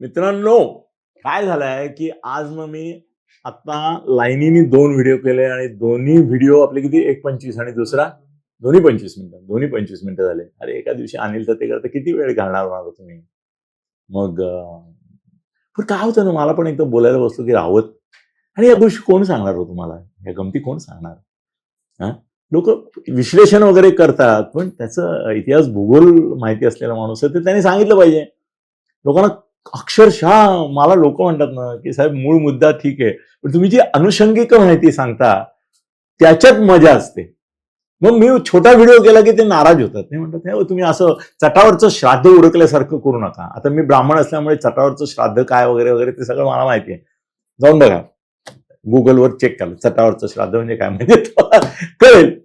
मित्रांनो काय झालंय की आज मग मी आता लाईनीनी दोन व्हिडिओ केले आणि दोन्ही व्हिडिओ आपले किती? एक पंचवीस आणि दुसरा? दोन्ही पंचवीस मिनिटं दोन्ही पंचवीस मिनिटं झाले. अरे एका दिवशी अनिल तर ते करता किती वेळ घालणार होणार तुम्ही? मग पण काय होतं ना मला पण एकदम बोलायला बसलो की राहत आणि या गोष्टी कोण सांगणार हो तुम्हाला? या गमती कोण सांगणार? हा? लोक विश्लेषण वगैरे करतात पण त्याचं इतिहास भूगोल माहिती असलेला माणूस आहे ते त्यांनी सांगितलं पाहिजे. लोकांना अक्षरशः मला लोक म्हणतात ना की साहेब मूळ मुद्दा ठीक आहे पण तुम्ही जी अनुषंगिक माहिती सांगता त्याच्यात मजा असते. मग मी छोटा व्हिडिओ केला की ते नाराज होतात. ते म्हणतात "हे तुम्ही असं चटावरचं श्राद्ध उरकल्यासारखं करू नका. आता मी ब्राह्मण असल्यामुळे चटावरचं श्राद्ध काय वगैरे वगैरे ते सगळं मला माहिती आहे. जाऊन बघा. गुगलवर चेक करा. चटावरचं श्राद्ध म्हणजे काय म्हणजे कळेल.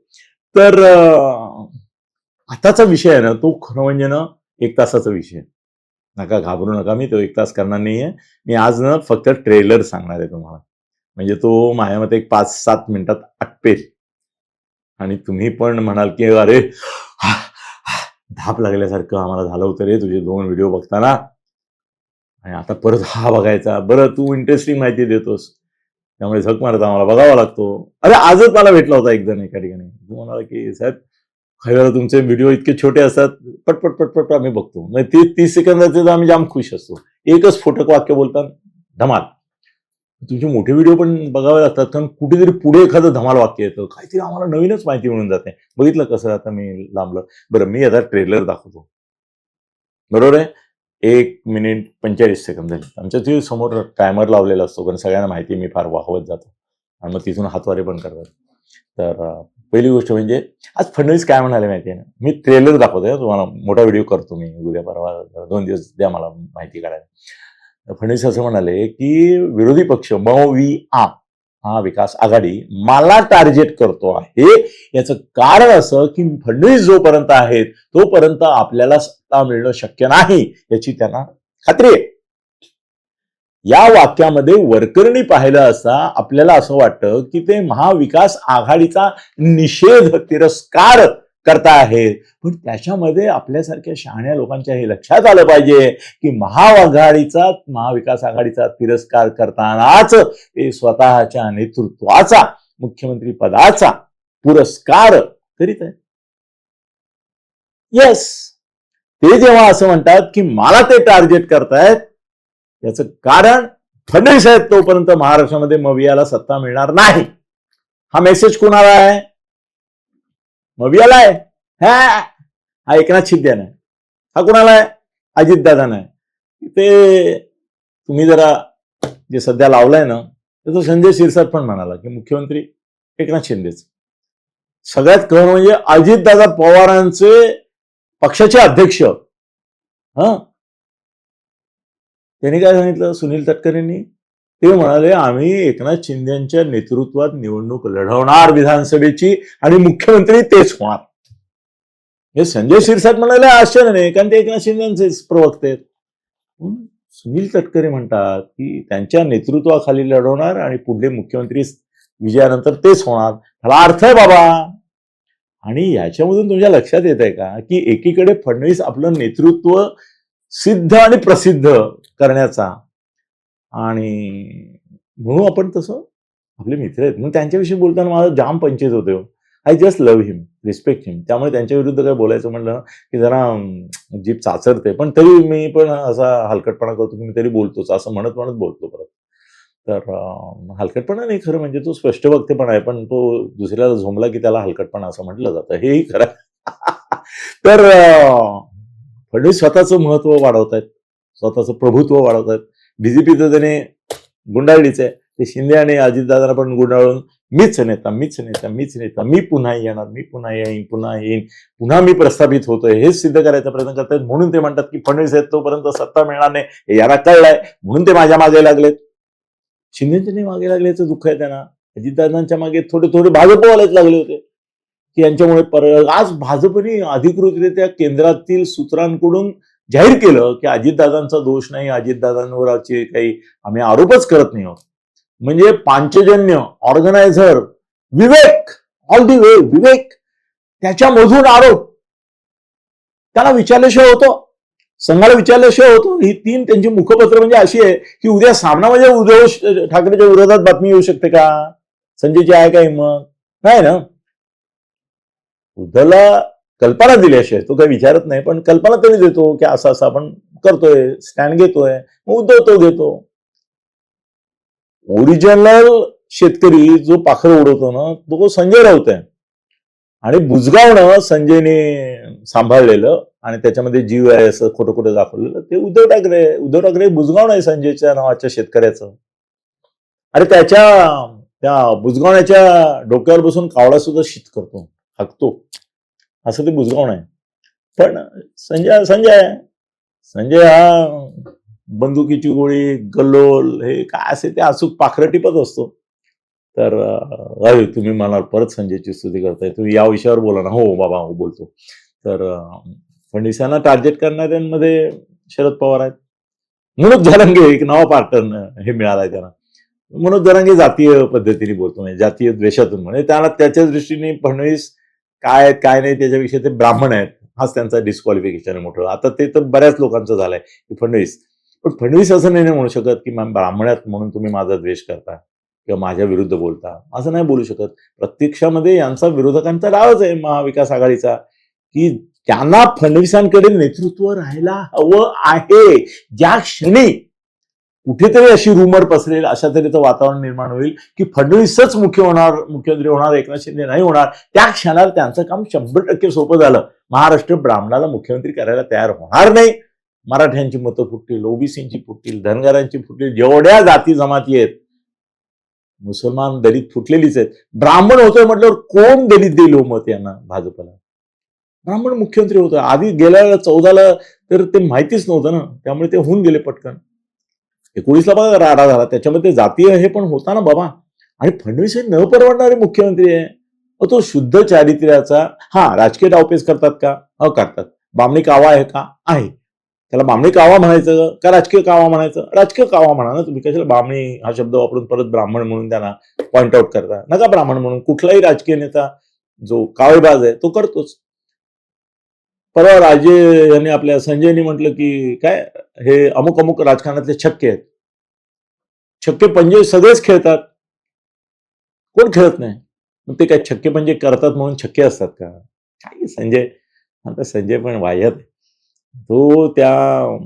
तर आताचा विषय आहे ना तो खरं म्हणजे ना एक तासाचा विषय आहे. नका घाबरू नका मी तो एक तास करणार नाहीये. मी आज ना फक्त ट्रेलर सांगणार आहे तुम्हाला. म्हणजे तो माझ्या मते एक पाच सात मिनिटात आटपेल. आणि तुम्ही पण म्हणाल की अरे धाप लागल्यासारखं आम्हाला झालं होतं रे तुझे दोन व्हिडिओ बघताना. आणि आता परत हा बघायचा. बरं तू इंटरेस्टिंग माहिती देतोस. त्यामुळे झक मारत आम्हाला बघावा लागतो. अरे आजच मला भेटला होता एक जण एका ठिकाणी. तू म्हणाला की साहेब काही वेळा तुमचे व्हिडिओ इतके छोटे असतात पटपट पटपट आम्ही बघतो. म्हणजे तीस तीस सेकंदाचे तर आम्ही जाम खुश असतो. एकच फोटक वाक्य बोलतात धमाल. तुमचे मोठे व्हिडिओ पण बघावे लागतात कारण कुठेतरी पुढे एखादं धमाल वाक्य येतं. काहीतरी आम्हाला नवीनच माहिती मिळून जाते. बघितलं कसं आता मी लांबलं. बरं मी आता ट्रेलर दाखवतो. बरोबर आहे? एक मिनिट पंचेचाळीस सेकंद आमच्या तिथे समोर टायमर लावलेला असतो कारण सगळ्यांना माहिती मी फार वाहवत जातो. आणि मग तिथून हातवारे पण करतात. तर पहिली गोष्ट म्हणजे आज फडणवीस काय म्हणाले माहिती आहे ना? मी ट्रेलर दाखवतोय तुम्हाला. मोठा व्हिडिओ करतो मी उद्या परवा दोन दिवस द्या मला माहिती काढायला. फडणवीस असं म्हणाले की विरोधी पक्ष म वी आ हा विकास आघाडी मला टार्गेट करतो आहे. याचं कारण असं की फडणवीस जोपर्यंत आहेत तोपर्यंत आपल्याला सत्ता मिळणं शक्य नाही याची त्यांना खात्री आहे. या वाक्यामध्ये वरकरणी पाहिलं असता आपल्याला असं वाटतं की ते महाविकास आघाडीचा निषेध तिरस्कार करता आहेत पण त्याच्यामध्ये आपल्यासारख्या शहाण्या लोकांच्या हे लक्षात आलं पाहिजे की महाआघाडीचा महाविकास आघाडीचा तिरस्कार करतानाच ते स्वतःच्या नेतृत्वाचा मुख्यमंत्री पदाचा पुरस्कार करीत आहे येस ते जेव्हा असं म्हणतात की मला ते टार्गेट करतायत याचं कारण फडणवीस आहेत तोपर्यंत महाराष्ट्रामध्ये मवियाला सत्ता मिळणार नाही. हा मेसेज कुणाला आहे? मवियाला आहे. हा हा एकनाथ शिंदेना आहे. हा कुणाला आहे? अजितदादा आहे. ते तुम्ही जरा जे सध्या लावलंय ना त्याचं संजय शिरसाट पण म्हणाला की मुख्यमंत्री एकनाथ शिंदेच. सगळ्यात खरं म्हणजे अजितदादा पवारांचे पक्षाचे अध्यक्ष हा? त्यांनी काय सांगितलं? सुनील तटकरेंनी? ते म्हणाले आम्ही एकनाथ शिंदेच्या नेतृत्वात निवडणूक लढवणार विधानसभेची आणि मुख्यमंत्री तेच होणार. हे संजय शिरसाट म्हणाले आश्चर्य नाही कारण ते एकनाथ शिंदेचेच प्रवक्ते आहेत. सुनील तटकरे म्हणतात की त्यांच्या नेतृत्वाखाली लढवणार आणि पुढले मुख्यमंत्री विजयानंतर तेच होणार. ह्याला अर्थ आहे बाबा. आणि याच्यामधून तुमच्या लक्षात येत आहे का की एकीकडे फडणवीस आपलं नेतृत्व सिद्ध आणि प्रसिद्ध करण्याचा. आणि म्हणून आपण तसं आपले मित्र आहेत. मग त्यांच्याविषयी बोलताना माझं जाम पंचित होते I just love him respect him त्यामुळे त्यांच्या विरुद्ध काय बोलायचं म्हणलं की जरा जीप चाचरते. पण तरी मी पण असा हलकटपणा करतो मी तरी बोलतोच. असं म्हणत म्हणत बोलतो परत. तर हलकटपणा नाही खरं म्हणजे तो स्पष्ट वक्तेपणा आहे. पण तो दुसऱ्याला झोंबला की त्याला हलकटपणा असं म्हटलं जातं. हेही खरं तर फडणवीस म्हणजे स्वतःचं महत्त्व वाढवत आहेत स्वतःचं प्रभुत्व वाढवत आहेत बीजेपी तर त्याने गुंडाळलीच आहे. ते शिंदे आणि अजितदादांना पण गुंडाळून मीच नेता मीच नेता मीच नेता मी पुन्हा येणार मी पुन्हा येईन पुन्हा येईन पुन्हा मी प्रस्थापित होतोय हेच सिद्ध करायचा प्रयत्न करतायत. म्हणून ते म्हणतात की फडणवीस आहेत तोपर्यंत सत्ता मिळणार नाही. याला कळलाय. म्हणून ते माझ्या मागे लागलेत. शिंदेच्या नाही मागे लागल्याचं दुःख आहे त्यांना. अजितदादांच्या मागे थोडे थोडे भाजपवालेच लागले होते. की यांच्यामुळे पर आज भाजपने अधिकृतरित्या केंद्रातील सूत्रांकडून जाहीर केलं की अजितदादांचा दोष नाही अजितदादांवरचे काही आम्ही आरोपच करत नाही आहोत. म्हणजे Panchjanya Organiser Vivek all the way Vivek त्याच्यामधून आरोप. त्याला विचारल्याशिवाय होतो. संघाला विचारल्याशिवाय होतो. ही तीन त्यांची मुखपत्र म्हणजे अशी आहे की उद्या सामना म्हणजे उद्धव ठाकरेच्या विरोधात बातमी येऊ शकते का? संजयची आहे काय मग नाही ना? उद्धवला कल्पना दिल्याशिवाय तो काही विचारत नाही पण कल्पना तरी देतो की असं असं आपण करतोय स्टँड घेतोय मग उद्धव तो घेतो. ओरिजिनल शेतकरी जो पाखर उडवतो ना तो संजय राऊत आहे. आणि बुजगावणं संजयने सांभाळलेलं आणि त्याच्यामध्ये जीव आहे असं खोटं खोटं दाखवलेलं ते उद्धव ठाकरे उद्धव ठाकरे बुजगावण आहे संजयच्या नावाच्या शेतकऱ्याचं. अरे त्याच्या त्या बुजगावण्याच्या डोक्यावर बसून कावळा सुद्धा शीत करतो हकतो. असं ते बुजगावणं आहे. पण संजय संजय आहे. संजय हा बंदुकीची गोळी गल्लोल हे काय असे ते अचूक पाखरं टिपत असतो. तर अरे तुम्ही मला परत संजयची स्तुती करताय. तुम्ही या विषयावर बोला ना. हो बाबा हो बोलतो. तर फडणवीसांना टार्गेट करणाऱ्यांमध्ये शरद पवार आहेत. मनोज धरंगे एक नवा पार्टन हे मिळालाय त्यांना. मनोज धरंगे जातीय पद्धतीने बोलतो म्हणजे जातीय द्वेषातून. म्हणजे त्याला त्याच्या दृष्टीने फडणवीस काय आहेत काय नाही त्याच्याविषयी ते ब्राह्मण आहेत. हाच त्यांचा डिस्क्वालिफिकेशन आहे मोठं. आता ते तर बऱ्याच लोकांचं झालंय. की फडणवीस. पण फडणवीस असं नाही म्हणू शकत की ब्राह्मणात ब्राह्मण आहेत म्हणून तुम्ही माझा द्वेष करता किंवा माझ्या विरुद्ध बोलता. असं नाही बोलू शकत. प्रत्यक्षामध्ये यांचा विरोधकांचा डावच आहे महाविकास आघाडीचा की त्यांना फडणवीसांकडे नेतृत्व राहायला हवं आहे. ज्या क्षणी कुठेतरी अशी रुमर पसरेल अशा तऱ्हेचं वातावरण निर्माण होईल की फडणवीसच मुख्य होणार मुख्यमंत्री होणार एकनाथ शिंदे नाही होणार. त्या क्षणाला त्यांचं काम शंभर टक्के सोपं झालं. महाराष्ट्र ब्राह्मणाला मुख्यमंत्री करायला तयार होणार नाही. मराठ्यांची मतं फुटतील ओबीसींची फुटतील धनगरांची फुटतील जेवढ्या जाती जमाती आहेत मुसलमान दलित फुटलेलीच आहेत. ब्राह्मण होतोय म्हटल्यावर कोण दलित देईल हो मत यांना भाजपला? ब्राह्मण मुख्यमंत्री होतं आधी गेल्या चौदाला तर ते माहितीच नव्हतं ना. त्यामुळे ते होऊन गेले पटकन. एकोणीसला बघा राडा झाला त्याच्यामध्ये जातीय हे पण होता ना बाबा. आणि फडणवीस हे न परवडणारे मुख्यमंत्री आहे. तो शुद्ध चारित्र्याचा हा राजकीय डावपेच करतात का? हो करतात. बामणी कावा आहे का? आहे. त्याला बामणी कावा म्हणायचं का राजकीय कावा म्हणायचं? राजकीय कावा म्हणा ना तुम्ही. कशाला बामणी हा शब्द वापरून परत ब्राह्मण म्हणून त्यांना पॉइंट आउट करता? नका ब्राह्मण म्हणून. कुठलाही राजकीय नेता जो कावेबाज आहे तो करतोच. परवा राजे यांनी आपल्या संजयनी म्हटलं की काय हे अमुक अमुक राजकारणातले छक्के आहेत. छक्के पंजे सगळेच खेळतात. कोण खेळत नाही? मग ते काय छक्के पंजे करतात म्हणून छक्के असतात का? काय संजय आता संजय पण वाह्यात. तो त्या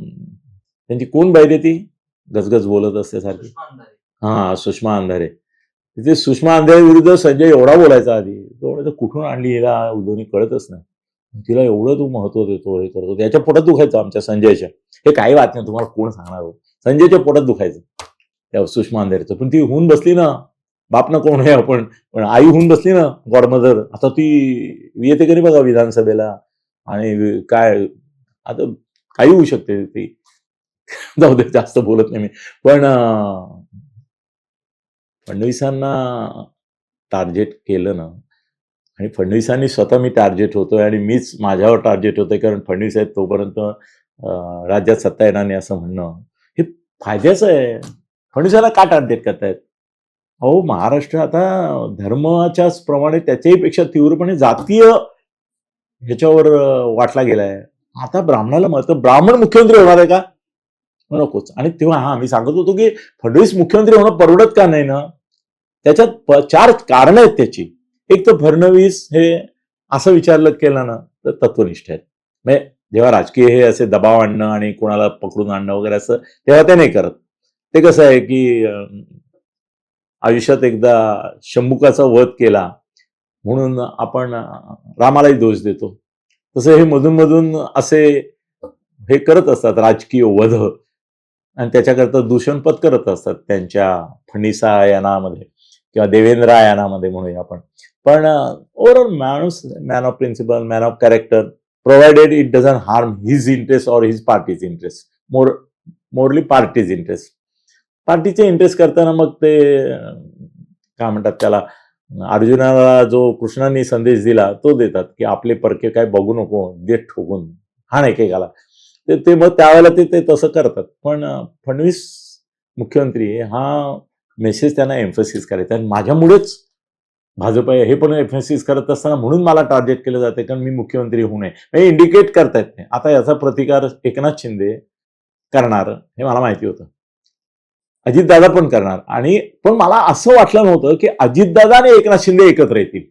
त्यांची कोण बाई रे ती? गजगज बोलत असते सारखी. हा सुषमा अंधारे. तिथे सुषमा अंधारे विरुद्ध संजय एवढा बोलायचा आधी. तो कुठून आणली हिला? उद्धवनी कळतच नाही. तिला एवढं तू महत्त्व देतो हे करतो. त्याच्या पोटात दुखायचं आमच्या संजयच्या. हे काही वाट नाही तुम्हाला कोण सांगणार हो? संजयच्या पोटात दुखायचं. त्या सुषमा अंधेरीचं. पण ती होऊन बसली ना बाप ना कोण आहे आपण पण आई होऊन बसली ना गॉडमदर. आता ती येते कधी बघा विधानसभेला? आणि काय आता काही होऊ शकते ती. जाऊ दे जास्त बोलत नाही मी. पण फडणवीसांना टार्गेट केलं ना आणि फडणवीसांनी स्वतः मी टार्गेट होतोय आणि मीच माझ्यावर टार्गेट होतोय कारण फडणवीस आहेत तोपर्यंत राज्यात सत्ता येणार नाही असं म्हणणं. हे फायद्याचं आहे. फडणवीसाला का टार्गेट करतायत? अहो महाराष्ट्र आता धर्माच्याच प्रमाणे त्याच्याही पेक्षा तीव्रपणे जातीय ह्याच्यावर वाटला गेलाय. आता ब्राह्मणाला मत ब्राह्मण मुख्यमंत्री होणार आहे का? नकोच. आणि तेव्हा हा मी सांगत होतो की फडणवीस मुख्यमंत्री होणं परवडत का नाही ना? त्याच्यात चार कारण आहेत त्याची. एक तर फडणवीस हे असं विचारलं केलं ना तर तत्वनिष्ठ आहेत. म्हणजे जेव्हा राजकीय हे असे दबाव आणणं आणि कोणाला पकडून आणणं वगैरे असं तेव्हा ते नाही करत. ते कसं आहे की आयुष्यात एकदा शंभुकाचा वध केला म्हणून आपण रामालाही दोष देतो. तसं हे मधून मधून असे हे करत असतात राजकीय वध आणि त्याच्याकरता दूषणपत करत असतात त्यांच्या फणीसा यानामध्ये किंवा देवेंद्र आयानामध्ये म्हणूया आपण. पण ओव्हरऑल माणूस man of principle man of character provided it doesn't harm his interest or his party's interest more morally party's interest पार्टीचे इंटरेस्ट करताना मग ते काय म्हणतात त्याला अर्जुनाला जो कृष्णाने संदेश दिला तो देतात की आपले परके काय बघू नको दे ठोकून हा नाही एकेकाला. ते ते मग त्यावेळेला ते ते तसं करतात. पण फडणवीस मुख्यमंत्री हा मेसेज त्यांना एम्फसिस करायचा. आणि माझ्यामुळेच भाजप आहे हे पण एफ करत असताना म्हणून मला टार्गेट केलं जाते कारण मी मुख्यमंत्री होऊ नये. हे इंडिकेट करतायत नाही. आता याचा प्रतिकार एकनाथ शिंदे करणार हे मला माहिती होतं. अजितदादा पण करणार. आणि पण मला असं वाटलं नव्हतं की अजितदादा आणि एकनाथ शिंदे एकत्र येतील.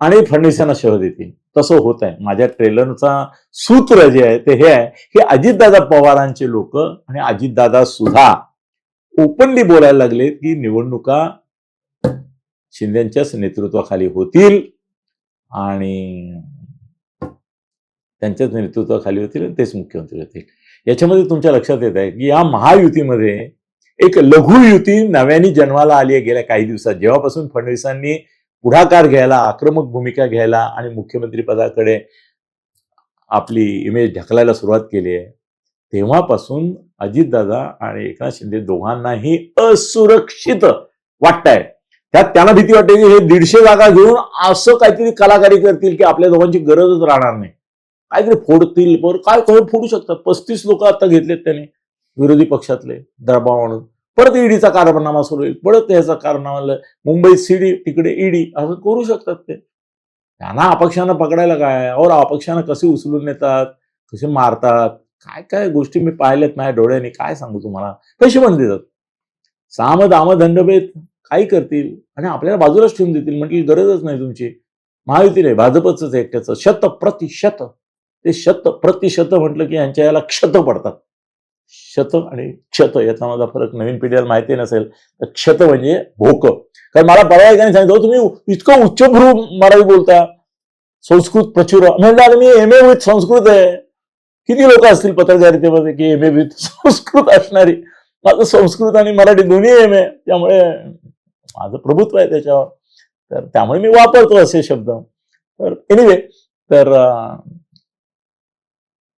आणि फडणवीसांना शह देतील. तसं होत आहे. माझ्या ट्रेलरचा सूत्र जे आहे ते हे आहे की अजितदादा पवारांचे लोक आणि अजितदादा सुद्धा ओपनली बोलायला लागले की निवडणुका शिंदेच्याच नेतृत्वाखाली होतील आणि त्यांच्याच नेतृत्वाखाली होतील आणि तेच मुख्यमंत्री होतील. याच्यामध्ये तुमच्या लक्षात येत आहे की या महायुतीमध्ये एक लघु युती नव्याने जन्माला आली आहे. गेल्या काही दिवसात जेव्हापासून फडणवीसांनी पुढाकार घ्यायला आक्रमक भूमिका घ्यायला आणि मुख्यमंत्री पदाकडे आपली इमेज ढकलायला सुरुवात केली आहे तेव्हापासून अजितदादा आणि एकनाथ शिंदे दोघांनाही असुरक्षित वाटतंय. त्यात त्यांना भीती वाटते की हे दीडशे जागा घेऊन असं काहीतरी कलाकारी करतील की आपल्या दोघांची गरजच राहणार नाही. काहीतरी फोडतील पर काय काय फोडू शकतात? पस्तीस लोक आता घेतलेत त्यांनी विरोधी पक्षातले दबाव आणून परत ईडीचा कारनामा सुरू होईल परत याचा कारनामा मुंबईत सीडी तिकडे ईडी असं करू शकतात ते. त्यांना अपक्षानं पकडायला काय? और अपक्षानं कसे उचलून नेतात? कसे मारतात? काय काय गोष्टी मी पाहिल्यात माझ्या डोळ्याने काय सांगू तुम्हाला? कशी पण देतात. साम दाम दंडभेद काही करतील आणि आपल्याला बाजूलाच ठेवून देतील म्हटली गरजच नाही तुमची. महायुती नाही भाजपच एकट्याचं. शत प्रतिशत ते शत प्रतिशत म्हटलं की यांच्या याला क्षत पडतात. शत आणि क्षत याचा माझा फरक नवीन पिढीला माहिती नसेल तर क्षत म्हणजे भोक. कारण मला परवा एकाने सांगितलं तुम्ही इतकं उच्चभ्रू मराठी बोलता. संस्कृत प्रचुर म्हणजे मी एम ए विथ संस्कृत आहे. किती लोक असतील पत्रकारितेमध्ये की एम ए विथ संस्कृत असणारी? माझं संस्कृत आणि मराठी दोन्ही एम ए त्यामुळे माझं प्रभुत्व आहे त्याच्यावर. तर त्यामुळे मी वापरतो असे शब्द. तर एनिवे तर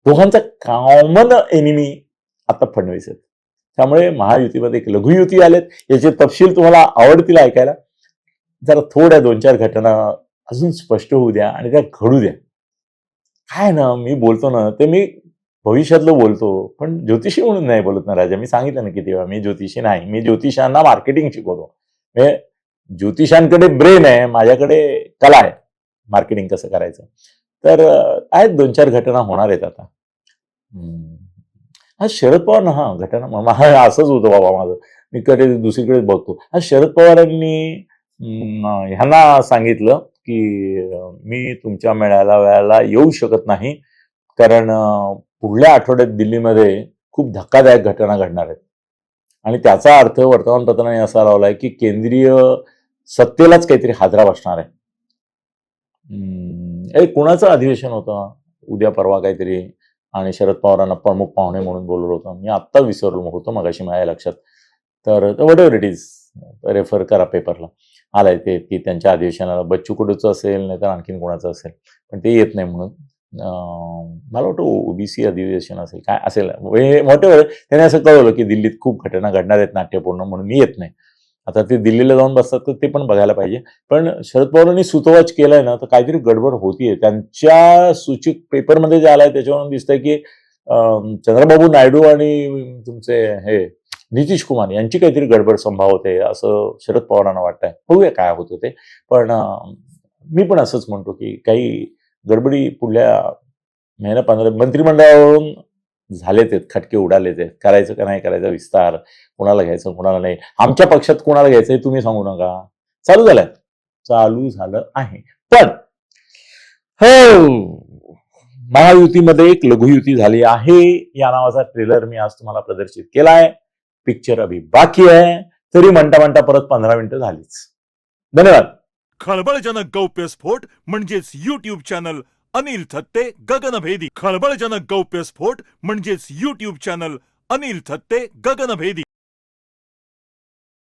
दोघांचा कॉमन एनिमी आता फडणवीस आहेत. त्यामुळे महायुतीमध्ये एक लघुयुती आलेत. याचे तपशील तुम्हाला आवडतील ऐकायला. जरा थोड्या दोन चार घटना अजून स्पष्ट होऊ द्या आणि त्या घडू द्या. काय ना मी बोलतो ना ते मी भविष्यातलं बोलतो. पण ज्योतिषी म्हणून नाही बोलत ना राजा. मी सांगितलं ना किती वेळा मी ज्योतिषी नाही. मी ज्योतिषांना मार्केटिंग शिकवतो. म्हणजे ज्योतिषांकडे ब्रेन आहे माझ्याकडे कला आहे मार्केटिंग कसं करायचं? तर आहेत दोन चार घटना होणार आहेत आता. हा शरद पवार ना हा घटना असंच होतं बाबा माझं. मी कडे दुसरीकडे बघतो. हा शरद पवारांनी ह्यांना सांगितलं की मी तुमच्या मेळाव्याला येऊ शकत नाही. कारण पुढल्या आठवड्यात दिल्लीमध्ये खूप धक्कादायक घटना घडणार आहेत. आणि त्याचा अर्थ वर्तमानपत्राने असा लावलाय की केंद्रीय सत्तेलाच काहीतरी हादरा बसणार आहे. ए कुणाचं अधिवेशन होतं? उद्या परवा काहीतरी. आणि शरद पवारांना प्रमुख पाहुणे म्हणून बोलवलं होतं. मी आत्ता विसरलो होतो मगाशी माझ्या लक्षात. तर whatever it is refer करा पेपरला आलाय ते की त्यांच्या अधिवेशनाला बच्चू कडूचं असेल नाही तर आणखीन कोणाचं असेल. पण ते येत नाही म्हणून. मला वाटतं ओबीसी अधिवेशन असेल काय असेल मोठे वेळ त्याने असं कळवलं की दिल्लीत खूप घटना घडणार आहेत नाट्यपूर्ण म्हणून मी येत नाही. आता ते दिल्लीला जाऊन बसतात तर ते पण बघायला पाहिजे. पण शरद पवारांनी सुतोवाच केलाय ना तर काहीतरी गडबड होतीये. त्यांच्या सूचित पेपरमध्ये जे आलाय त्याच्यावरून दिसतंय की चंद्रबाबू नायडू आणि तुमचे हे नितीश कुमार यांची काहीतरी गडबड संभाव होते असं शरद पवारांना वाटतंय. बघूया काय होतं ते पण मी पण असंच म्हणतो की काही गडबडी पुढल्या महिना पंधरा मंत्रिमंडळावरून झाले ते खटके उडाले ते करायचं का नाही करायचा विस्तार कोणाला घ्यायचं कोणाला नाही. आमच्या पक्षात कोणाला घ्यायचं हे तुम्ही सांगू नका. चालू झालंय. चालू झालं आहे. पण हो महायुतीमध्ये एक लघुयुती झाली आहे. या नावाचा ट्रेलर मी आज तुम्हाला प्रदर्शित केला आहे पिक्चर अभी बाकी आहे. तरी म्हणता म्हणता परत पंधरा मिनिटं झालीच. धन्यवाद. खळबळजनक गौप्यस्फोट म्हणजेच युट्यूब चॅनल अनिल थत्ते गगनभेदी. खळबळजनक गौप्यस्फोट म्हणजेच युट्यूब चॅनल अनिल थत्ते गगनभेदी.